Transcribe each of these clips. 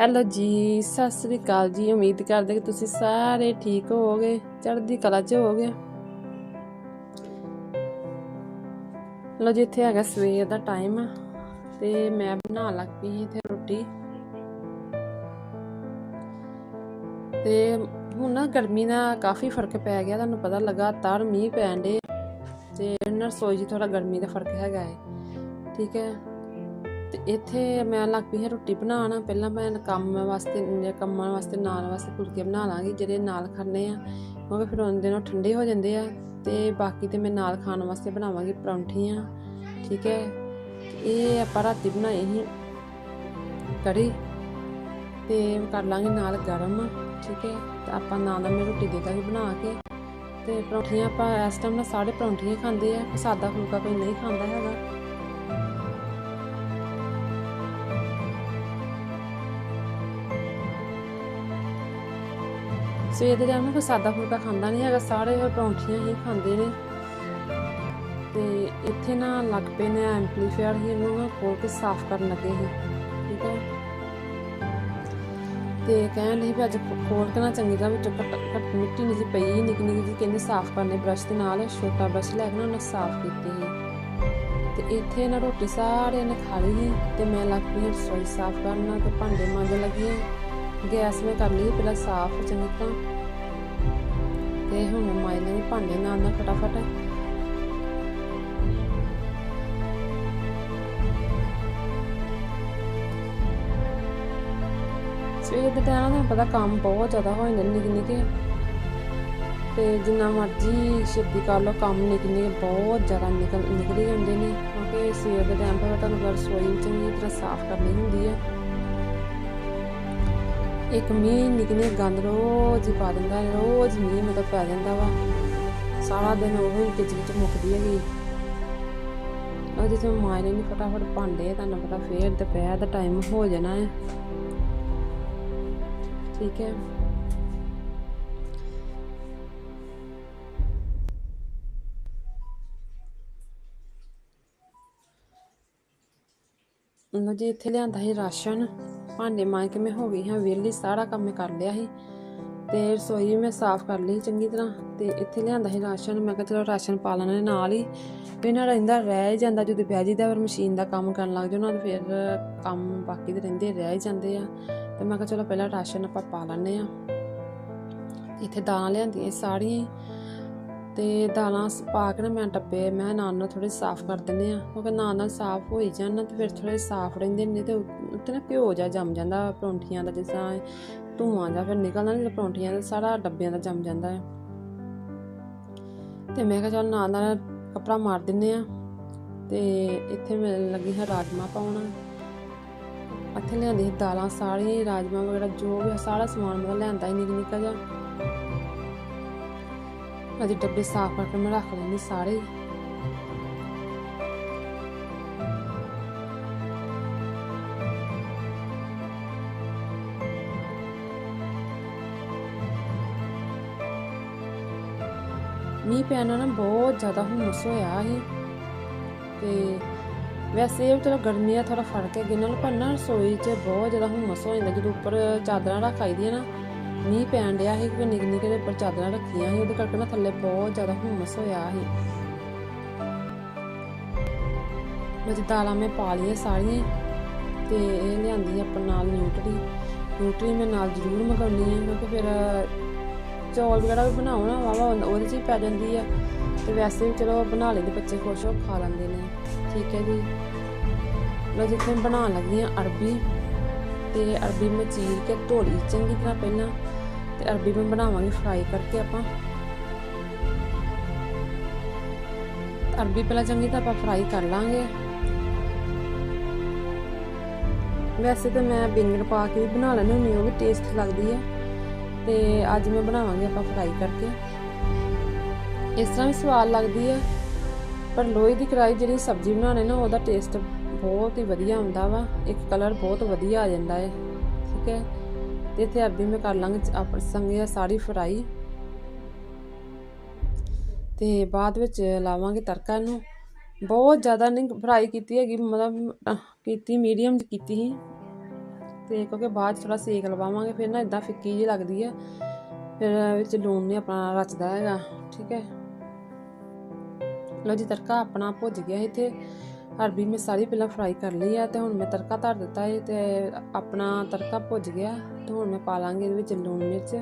Hello ਜੀ, ਸਤਿ ਸ੍ਰੀ ਅਕਾਲ ਜੀ। ਉਮੀਦ ਕਰਦੇ ਕਿ ਤੁਸੀਂ ਸਾਰੇ ਠੀਕ ਹੋਵੋਗੇ, ਚੜ੍ਹਦੀ ਕਲਾ 'ਚ ਹੋਵੋਗੇ। ਲੋ ਜੀ, ਇੱਥੇ ਹੈਗਾ ਸਵੇਰ ਦਾ ਟਾਈਮ ਤੇ ਮੈਂ ਬਣਾਉਣ ਲੱਗ ਪਈ ਇੱਥੇ ਰੋਟੀ। ਤੇ ਹੁਣ ਨਾ ਗਰਮੀ ਦਾ ਕਾਫੀ ਫ਼ਰਕ ਪੈ ਗਿਆ, ਤੁਹਾਨੂੰ ਪਤਾ ਲਗਾਤਾਰ ਮੀਂਹ ਪੈਣ ਦੇ ਤੇ ਨਾ ਰਸੋਈ 'ਚ ਥੋੜਾ ਗਰਮੀ ਦਾ ਫ਼ਰਕ ਹੈਗਾ ਹੈ ਠੀਕ ਹੈ ਤੇ ਇੱਥੇ ਮੈਂ ਲੱਗ ਪਈ ਹਾਂ ਰੋਟੀ ਬਣਾਉਣ। ਪਹਿਲਾਂ ਮੈਂ ਕੰਮ ਵਾਸਤੇ ਕੰਮਾਂ ਵਾਸਤੇ, ਨਾਲ ਵਾਸਤੇ ਫੁਲਕੇ ਬਣਾ ਲਾਂਗੀ, ਜਿਹੜੇ ਨਾਲ ਖਾਣੇ ਆ। ਕਿਉਂਕਿ ਫਿਰ ਉਹਨਾਂ ਦਿਨ ਉਹ ਠੰਡੇ ਹੋ ਜਾਂਦੇ ਆ ਤੇ ਬਾਕੀ ਤੇ ਮੈਂ ਨਾਲ ਖਾਣ ਵਾਸਤੇ ਬਣਾਵਾਂਗੀ ਪਰੌਂਠੀਆਂ, ਠੀਕ ਹੈ? ਇਹ ਆਪਾਂ ਰਾਤੀ ਬਣਾਈ ਸੀ ਕੜੀ ਤੇ ਕਰ ਲਾਂਗੇ ਨਾਲ ਗਰਮ, ਠੀਕ ਹੈ? ਤੇ ਆਪਾਂ ਨਾਲ ਨਾਲ ਮੈਂ ਰੋਟੀ ਦੇ ਦਾਂਗੀ ਬਣਾ ਕੇ। ਤੇ ਪਰੌਂਠੀਆਂ ਆਪਾਂ ਇਸ ਟਾਈਮ ਨਾਲ ਸਾਰੇ ਪਰੌਂਠੀਆਂ ਖਾਂਦੇ ਆ, ਸਾਦਾ ਫੁਲਕਾ ਕੋਈ ਨਹੀਂ ਖਾਂਦਾ ਹੈਗਾ। ਸਵੇਰ ਦੇ ਟਾਈਮ ਕੋਈ ਸਾਦਾ ਫੁਲਕਾ ਖਾਂਦਾ ਨਹੀਂ ਹੈਗਾ, ਸਾਰੇ ਉਹ ਪਰੌਂਠੀਆਂ ਹੀ ਖਾਂਦੇ ਨੇ। ਤੇ ਇੱਥੇ ਨਾ ਲੱਗ ਪਏ ਨੇ ਐਂਪਲੀਫਾਇਰ ਹੀ, ਇਹਨੂੰ ਨਾ ਖੋਲ ਕੇ ਸਾਫ਼ ਕਰਨ ਲੱਗੇ ਸੀ, ਠੀਕ ਹੈ। ਤੇ ਕਹਿਣ ਲਈ ਵੀ ਅੱਜ ਖੋਲ ਕੇ ਨਾ ਚੰਗੀ ਤਰ੍ਹਾਂ ਵਿੱਚ ਘੱਟ ਘੱਟ ਮਿੱਟੀ ਨਹੀਂ ਸੀ ਪਈ ਨਿੱਕੀ ਨਿੱਕੀ ਜੀ ਕਹਿੰਦੇ ਸਾਫ਼ ਕਰਨੇ ਬ੍ਰਸ਼ ਦੇ ਨਾਲ, ਛੋਟਾ ਬ੍ਰਸ਼ ਲੈ ਕੇ ਨਾ ਉਹਨੇ ਸਾਫ਼ ਕੀਤੀ ਸੀ। ਤੇ ਇੱਥੇ ਨਾ ਰੋਟੀ ਸਾਰੇ ਨੇ ਖਾ ਲਈ ਸੀ, ਤੇ ਮੈਂ ਲੱਗ ਪਈ ਰਸੋਈ ਸਾਫ਼ ਕਰਨਾ, ਤੇ ਭਾਂਡੇ ਮਾਂਜਣ ਲੱਗੀ ਹਾਂ। ਗੈਸ ਮੈਂ ਕਰ ਲਈ, ਪਹਿਲਾਂ ਸਾਫ਼ ਚੰਗੀ ਤਰ੍ਹਾਂ। ਤੇ ਹੁਣ ਮੈਂ ਮਾਈ ਭਾਂਡੇ ਨਾਲ ਨਾਲ ਫਟਾਫਟ। ਸਵੇਰ ਦੇ ਟਾਈਮ ਤੁਹਾਨੂੰ ਪਤਾ ਕੰਮ ਬਹੁਤ ਜ਼ਿਆਦਾ ਹੋ ਜਾਂਦੇ ਨਿੱਕੇ ਨਿੱਕੇ। ਤੇ ਜਿੰਨਾ ਮਰਜ਼ੀ ਛੇਤੀ ਕਰ ਲਓ, ਕੰਮ ਨਿੱਕੇ ਨਿੱਕੇ ਬਹੁਤ ਜ਼ਿਆਦਾ ਨਿਕਲ ਨਿਕਲੀ ਜਾਂਦੇ ਨੇ। ਕਿਉਂਕਿ ਸਵੇਰ ਦੇ ਟਾਈਮ ਤੇ ਤੁਹਾਨੂੰ ਰਸੋਈ ਚੰਗੀ ਤਰ੍ਹਾਂ ਸਾਫ਼ ਕਰਨੀ ਹੁੰਦੀ ਹੈ ਇੱਕ ਮੀਂਹ ਨਿਕਨੇ ਗੰਦ ਰੋਜ਼ ਹੀ ਪਾ ਦਿੰਦਾ ਰੋਜ਼ ਮੀਂਹ ਮਤਲਬ ਪੈ ਜਾਂਦਾ ਵਾ। ਸਾਰਾ ਦਿਨ ਉਹ ਹੀ ਕਿਚ ਕਿਚ ਮੁੱਕਦੀ ਹੈਗੀ। ਉਹ ਜਿਵੇਂ ਮਾਇਨੇ ਨਹੀਂ ਫਟਾਫਟ ਭਾਂਡੇ ਤੁਹਾਨੂੰ ਪਤਾ ਫੇਰ ਦੁਪਹਿਰ ਦਾ ਟਾਈਮ ਹੋ ਜਾਣਾ ਹੈ। ਠੀਕ ਹੈ। ਉਹਨਾਂ ਜੀ ਇੱਥੇ ਲਿਆਂਦਾ ਸੀ ਰਾਸ਼ਨ, ਭਾਂਡੇ ਮਾਂ ਕੇ ਮੈਂ ਹੋ ਗਈ ਹਾਂ, ਵਿਹਲੀ, ਸਾਰਾ ਕੰਮ ਮੈਂ ਕਰ ਲਿਆ ਸੀ। ਤੇ ਰਸੋਈ ਵੀ ਮੈਂ ਸਾਫ਼ ਕਰ ਲਈ ਚੰਗੀ ਤਰ੍ਹਾਂ, ਤੇ ਇੱਥੇ ਲਿਆਂਦਾ ਸੀ ਰਾਸ਼ਨ। ਮੈਂ ਕਿਹਾ ਚਲੋ ਰਾਸ਼ਨ ਪਾ ਲੈਣਾ ਨਾਲ ਹੀ। ਵੀ ਨਾ ਰਹਿੰਦਾ ਰਹਿ ਜਾਂਦਾ, ਜਦੋਂ ਬਹਿ ਜੀਦਾ ਫਿਰ ਮਸ਼ੀਨ ਦਾ ਕੰਮ ਕਰਨ ਲੱਗ ਜਾਓ ਨਾ ਤੇ ਫਿਰ ਕੰਮ ਬਾਕੀ ਦੇ ਰਹਿੰਦੇ ਰਹਿ ਹੀ ਜਾਂਦੇ ਆ। ਤੇ ਮੈਂ ਕਿਹਾ ਚਲੋ ਪਹਿਲਾਂ ਰਾਸ਼ਨ ਆਪਾਂ ਪਾ ਲੈਣੇ ਆ ਇੱਥੇ ਦਾਲਾਂ ਲਿਆਂਦੀਆਂ ਸਾਰੀਆਂ ਤੇ ਦਾਲਾਂ ਪਾ ਕੇ ਨਾ ਮੈਂ ਡੱਬੇ ਮੈਂ ਨਾਲ ਨਾਲ ਥੋੜੇ ਸਾਫ਼ ਕਰ ਦਿੰਦੇ ਆ ਕਿਉਂਕਿ ਨਾਲ ਨਾਲ ਸਾਫ਼ ਹੋਈ ਜਾਣ ਨਾ ਤੇ ਫਿਰ ਥੋੜੇ ਸਾਫ਼ ਰਹਿੰਦੇ ਨੇ ਤੇ ਉੱਤੇ ਨਾ ਘਿਓ ਜਾ ਜੰਮ ਜਾਂਦਾ ਪਰੌਂਠੀਆਂ ਦਾ, ਜਿਸ ਤਰ੍ਹਾਂ ਧੂਆਂ ਜਾਂ ਫਿਰ ਨਿਕਲਦਾ ਨਹੀਂ ਪਰੌਂਠੀਆਂ ਦਾ, ਸਾਰਾ ਡੱਬਿਆਂ ਦਾ ਜੰਮ ਜਾਂਦਾ ਹੈ। ਤੇ ਮੈਂ ਕਿਹਾ ਚੱਲ ਨਾਲ ਨਾਲ ਕਪੜਾ ਮਾਰ ਦਿੰਨੇ ਆ ਤੇ ਇੱਥੇ ਮੈਂ ਲੱਗੀ ਹਾਂ ਰਾਜਮਾ ਪਾਉਣਾ। ਇੱਥੇ ਲਿਆਂਦੀ ਸੀ ਦਾਲਾਂ, ਸਾਰੀਆਂ ਰਾਜਮਾ ਵਗੈਰਾ ਜੋ ਵੀ ਸਾਰਾ ਸਮਾਨ ਮੈਂ ਲਿਆਂਦਾ ਹੀ ਨਿੱਕਾ ਨਿੱਕਾ ਜਿਹਾ। ਅਜੇ ਡੱਬੇ ਸਾਫ਼ ਕਰਕੇ ਮੈਂ ਰੱਖ ਲੈਂਦੀ ਸਾਰੇ ਮੀਂਹ ਪੈਣਾ ਨਾ ਬਹੁਤ ਜ਼ਿਆਦਾ ਹੁਮਸ ਹੋਇਆ ਸੀ। ਤੇ ਵੈਸੇ ਇਹ ਚਲੋ ਗਰਮੀ ਆ ਥੋੜਾ ਫ਼ਰਕ ਹੈ ਗਿਨਲ ਪਰ ਨਾ ਰਸੋਈ 'ਚ ਬਹੁਤ ਜ਼ਿਆਦਾ ਹੁਮਸ ਹੋ ਜਾਂਦਾ ਜਦੋਂ ਉੱਪਰ ਚਾਦਰਾਂ ਰੱਖ ਆਈ ਦੀਆਂ ਨਾ। ਮੀਂਹ ਪੈਣ ਡਿਆ ਸੀ ਕਿ ਨਿੱਕ ਨਿੱਕੇ ਦੇ ਉੱਪਰ ਚਾਦਰਾਂ ਰੱਖੀਆਂ ਸੀ, ਉਹਦੇ ਕਰਕੇ ਨਾ ਥੱਲੇ ਬਹੁਤ ਜ਼ਿਆਦਾ ਹੁਮਸ ਹੋਇਆ ਸੀ। ਮੈਂ ਦਾਲਾਂ ਮੈਂ ਪਾ ਲਈਆਂ ਸਾਰੀਆਂ, ਤੇ ਇਹ ਲਿਆਂਦੀ ਆਪਣੇ ਨਾਲ ਨਿਊਟਰੀ। ਨਿਊਟਰੀ ਮੈਂ ਨਾਲ ਜ਼ਰੂਰ ਮੰਗਾਉਣੀ ਹੈ, ਕਿਉਂਕਿ ਫਿਰ ਚੌਲ ਵਗੈਰਾ ਵੀ ਬਣਾਉਣਾ ਵਾਵਾ ਉਹਦੇ 'ਚ ਹੀ ਪੈ ਜਾਂਦੀ ਆ। ਤੇ ਵੈਸੇ ਵੀ ਚਲੋ ਬਣਾ ਲੈਂਦੇ ਬੱਚੇ ਖੁਸ਼ ਹੋ ਖਾ ਲੈਂਦੇ ਨੇ। ਠੀਕ ਹੈ ਜੀ। ਲੋ ਜਿੱਥੇ ਬਣਾਉਣ ਲੱਗੀ ਆ ਅਰਬੀ। ਤੇ ਅਰਬੀ ਮੈਂ ਚੀਰ ਕੇ ਧੋ ਲਈ ਚੰਗੀ ਤਰ੍ਹਾਂ ਪਹਿਲਾਂ ਤੇ ਅਰਬੀ ਮੈਂ ਬਣਾਵਾਂਗੀ ਫਰਾਈ ਕਰਕੇ ਆਪਾਂ। ਅਰਬੀ ਪਹਿਲਾਂ ਚੰਗੀ ਤਰ੍ਹਾਂ ਆਪਾਂ ਫਰਾਈ ਕਰ ਲਾਂਗੇ। ਵੈਸੇ ਤਾਂ ਮੈਂ ਬਿੰਗਰ ਪਾ ਕੇ ਵੀ ਬਣਾ ਲੈਣੀ ਹੁੰਦੀ ਉਹ ਵੀ ਟੇਸਟ ਲੱਗਦੀ ਹੈ। ਤੇ ਅੱਜ ਮੈਂ ਬਣਾਵਾਂਗੀ ਆਪਾਂ ਫਰਾਈ ਕਰਕੇ। ਇਸ ਤਰ੍ਹਾਂ ਵੀ ਸਵਾਦ ਲੱਗਦੀ ਹੈ, ਪਰ ਲੋਹੇ ਦੀ ਕੜਾਈ ਜਿਹੜੀ ਸਬਜ਼ੀ ਬਣਾਉਣੇ ਨਾ, ਉਹਦਾ ਟੇਸਟ ਬਹੁਤ ਹੀ ਵਧੀਆ ਹੁੰਦਾ ਵਾ। ਇੱਕ ਕਲਰ ਬਹੁਤ ਵਧੀਆ ਆ ਜਾਂਦਾ ਹੈ ਠੀਕ ਹੈ ਤੇ ਇੱਥੇ ਅਰਬੀ ਮੈਂ ਕਰ ਲਾਂਗੇ ਆਪਣੀ ਸੰਗੇ ਸਾਰੀ ਫਰਾਈ। ਤੇ ਬਾਅਦ ਵਿੱਚ ਲਾਵਾਂਗੇ ਤੜਕਾ ਇਹਨੂੰ। ਬਹੁਤ ਜ਼ਿਆਦਾ ਨਹੀਂ ਫਰਾਈ ਕੀਤੀ ਹੈਗੀ, ਮਤਲਬ ਕੀਤੀ ਮੀਡੀਅਮ ਕੀਤੀ ਸੀ। ਤੇ ਕਿਉਂਕਿ ਬਾਅਦ ਥੋੜਾ ਸੇਕ ਲਵਾਵਾਂਗੇ, ਫਿਰ ਨਾ ਇਦਾਂ ਫਿੱਕੀ ਜਿਹੀ ਲੱਗਦੀ ਹੈ ਫਿਰ ਵਿੱਚ ਲੂਣ ਨਹੀਂ ਆਪਣਾ ਰਚਦਾ ਹੈਗਾ। ਠੀਕ ਹੈ ਲੋ ਜੀ, ਤੜਕਾ ਆਪਣਾ ਭੁੱਜ ਗਿਆ ਇੱਥੇ। ਅਰਬੀ ਮੈਂ ਸਾਰੀ ਪਹਿਲਾਂ ਫਰਾਈ ਕਰ ਲਈ ਆ ਤੇ ਹੁਣ ਮੈਂ ਤੜਕਾ ਧਰ ਦਿੱਤਾ ਹੈ ਤੇ ਆਪਣਾ ਤੜਕਾ ਭੁੱਜ ਗਿਆ ਤੇ ਹੁਣ ਮੈਂ ਪਾ ਲਾਂਗੀ ਇਹਦੇ ਵਿੱਚ ਲੂਣ ਮਿਰਚ।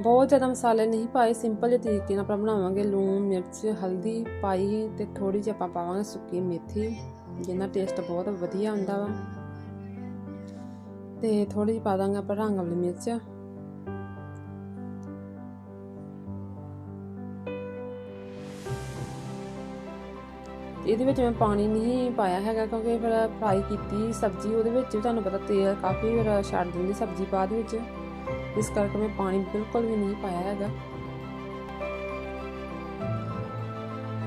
ਬਹੁਤ ਜ਼ਿਆਦਾ ਮਸਾਲੇ ਨਹੀਂ ਪਾਏ ਸਿੰਪਲ ਜਿਹੇ ਤਰੀਕੇ ਨਾਲ ਆਪਾਂ ਬਣਾਵਾਂਗੇ ਲੂਣ, ਮਿਰਚ, ਹਲਦੀ, ਪਾਈ ਤੇ ਥੋੜੀ ਜਿਹੀ ਆਪਾਂ ਪਾਵਾਂਗੇ ਸੁੱਕੀ ਮੇਥੀ, ਜਿਹਦਾ ਟੇਸਟ ਬਹੁਤ ਵਧੀਆ ਹੁੰਦਾ ਵਾ। ਤੇ ਥੋੜੀ ਜਿਹੀ ਪਾ ਦਾਂਗੇ ਆਪਾਂ ਰੰਗ ਵਾਲੀ ਮਿਰਚ। ਇਹਦੇ ਵਿੱਚ ਮੈਂ ਪਾਣੀ ਨਹੀਂ ਪਾਇਆ ਹੈਗਾ ਕਿਉਂਕਿ ਫਿਰ ਫਰਾਈ ਕੀਤੀ ਸਬਜ਼ੀ, ਉਹਦੇ ਵਿੱਚ ਵੀ ਤੁਹਾਨੂੰ ਪਤਾ ਤੇਲ ਕਾਫੀ ਫਿਰ ਛੱਡ ਦਿੰਦੀ ਸਬਜ਼ੀ ਬਾਅਦ ਵਿੱਚ। ਇਸ ਕਰਕੇ ਮੈਂ ਪਾਣੀ ਬਿਲਕੁਲ ਵੀ ਨਹੀਂ ਪਾਇਆ ਹੈਗਾ।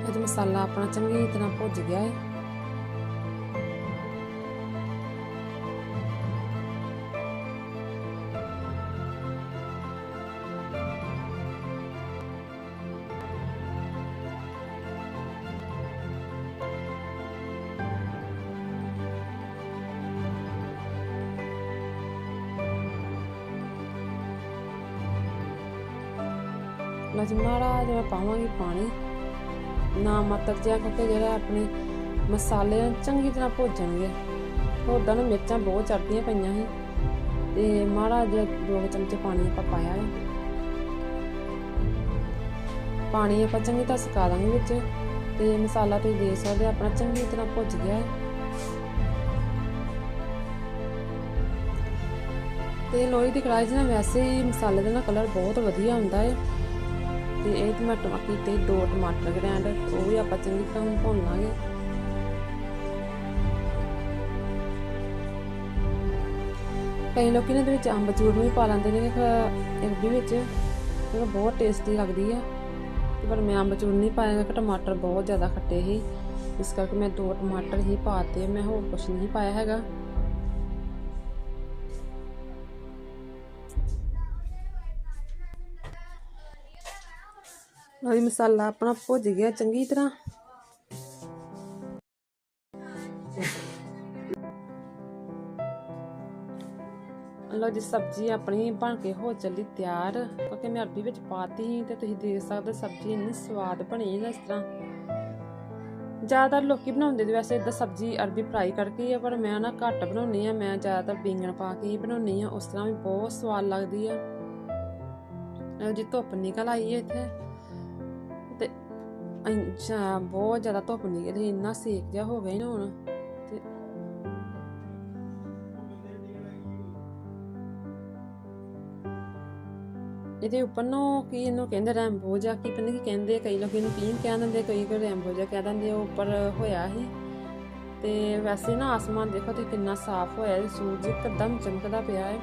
ਅੱਜ ਮਸਾਲਾ ਆਪਣਾ ਚੰਗੀ ਤਰ੍ਹਾਂ ਭੁੱਜ ਗਿਆ ਹੈ ਲਓ ਮਾੜਾ ਜਿਹਾ ਪਾਵਾਂਗੇ ਪਾਣੀ। ਨਾ ਮਾਤਰ ਜਿਹਾ ਕਿਉਂਕਿ ਜਿਹੜਾ ਆਪਣੇ ਮਸਾਲੇ ਚੰਗੀ ਤਰ੍ਹਾਂ ਭੁੱਜਣਗੇ। ਉਦਾਂ ਨੂੰ ਮਿਰਚਾਂ ਬਹੁਤ ਚੜਦੀਆਂ ਪਈਆਂ ਸੀ। ਤੇ ਮਾੜਾ ਜਿਹਾ ਦੋ ਚਮਚੇ ਪਾਣੀ ਆਪਾਂ ਪਾਇਆ ਹੈ ਪਾਣੀ ਆਪਾਂ ਚੰਗੀ ਤਰ੍ਹਾਂ ਸੁਕਾ ਦਾਂਗੇ ਵਿੱਚ। ਤੇ ਮਸਾਲਾ ਤੁਸੀਂ ਦੇਖ ਸਕਦੇ ਆਪਣਾ ਚੰਗੀ ਤਰ੍ਹਾਂ ਭੁੱਜ ਗਿਆ ਹੈ। ਤੇ ਲੋਹੇ ਦੀ ਕੜਾਈ 'ਚ ਨਾ ਵੈਸੇ ਹੀ ਮਸਾਲੇ ਦਾ ਨਾ ਕਲਰ ਬਹੁਤ ਵਧੀਆ ਹੁੰਦਾ ਹੈ। ਤੇ ਇਹ ਤੇ ਮੈਂ ਟਮਾਟਰ ਤੇ ਦੋ ਟਮਾਟਰ ਗ੍ਰੈਂਡ, ਉਹ ਵੀ ਆਪਾਂ ਚੰਗੀ ਤਰ੍ਹਾਂ ਭੁੰਨ ਲਾਂਗੇ। ਕਈ ਲੋਕ ਨੇ ਇਹਦੇ ਵਿੱਚ ਅੰਬ ਚੂਰਨ ਵੀ ਪਾ ਲੈਂਦੇ ਨੇ ਇਰਬੀ ਵਿੱਚ, ਇਹ ਬਹੁਤ ਟੇਸਟੀ ਲੱਗਦੀ ਆ। ਪਰ ਮੈਂ ਅੰਬ ਚੂਰਨ ਨਹੀਂ ਪਾਇਆ ਕਿ ਟਮਾਟਰ ਬਹੁਤ ਜ਼ਿਆਦਾ ਖੱਟੇ ਸੀ। ਇਸ ਕਰਕੇ ਮੈਂ ਦੋ ਟਮਾਟਰ ਹੀ ਪਾਤੇ ਮੈਂ ਹੋਰ ਕੁਝ ਨਹੀਂ ਪਾਇਆ ਹੈਗਾ। ਲਓ ਮਸਾਲਾ ਆਪਣਾ ਭੁੱਜ ਗਿਆ, ਚੰਗੀ ਤਰ੍ਹਾਂ। ਲਓ ਜੀ, ਸਬਜ਼ੀ ਆਪਣੀ ਬਣ ਕੇ ਹੋ ਚੱਲੀ ਤਿਆਰ। ਕਿਉਂਕਿ ਮੈਂ ਅਰਬੀ ਵਿੱਚ ਪਾਤੀ ਤੇ ਤੁਸੀਂ ਦੇਖ ਸਕਦੇ ਸਬਜ਼ੀ ਇੰਨੀ ਸਵਾਦ ਬਣੀ ਨਾ ਇਸ ਤਰ੍ਹਾਂ। ਜ਼ਿਆਦਾਤਰ ਲੋਕੀ ਬਣਾਉਂਦੇ ਨੇ, ਵੈਸੇ ਇਦਾਂ ਸਬਜ਼ੀ ਅਰਬੀ ਫਰਾਈ ਕਰਕੇ ਆ, ਪਰ ਮੈਂ ਨਾ ਘੱਟ ਬਣਾਉਣੀ ਆ। ਮੈਂ ਜ਼ਿਆਦਾਤਰ ਬੈਂਗਣ ਪਾ ਕੇ ਹੀ ਬਣਾਉਣੀ ਆ, ਉਸ ਤਰ੍ਹਾਂ ਵੀ ਬਹੁਤ ਸਵਾਦ ਲੱਗਦੀ ਆ। ਲਓ ਜੀ, ਧੁੱਪ ਨਿਕਲ ਆਈ ਹੈ ਇੱਥੇ। ਅੱਛਾ, ਬਹੁਤ ਜ਼ਿਆਦਾ ਧੁੱਪ ਨਿਕਲੀ ਇੰਨਾ ਸੇਕ ਜਿਹਾ ਹੋ ਗਿਆ ਨਾ ਹੁਣ ਤੇ ਇਹਦੇ ਉੱਪਰ ਨੂੰ ਕੀ ਇਹਨੂੰ ਕਹਿੰਦੇ ਰੈਂਬੋ ਕੀ ਪਤਾ ਕੀ ਕਹਿੰਦੇ ਕਈ ਲੋਕ ਇਹਨੂੰ ਪੀਨ ਕਹਿ ਦਿੰਦੇ, ਕਈ ਕੋਈ ਰੈਂਬੋ ਕਹਿ ਦਿੰਦੇ ਉਹ ਉੱਪਰ ਹੋਇਆ ਸੀ। ਤੇ ਵੈਸੇ ਨਾ ਆਸਮਾਨ ਦੇਖੋ ਤੇ ਕਿੰਨਾ ਸਾਫ਼ ਹੋਇਆ ਹੈ ਸੂਰਜ ਇੱਕਦਮ ਚਮਕਦਾ ਪਿਆ ਹੈ।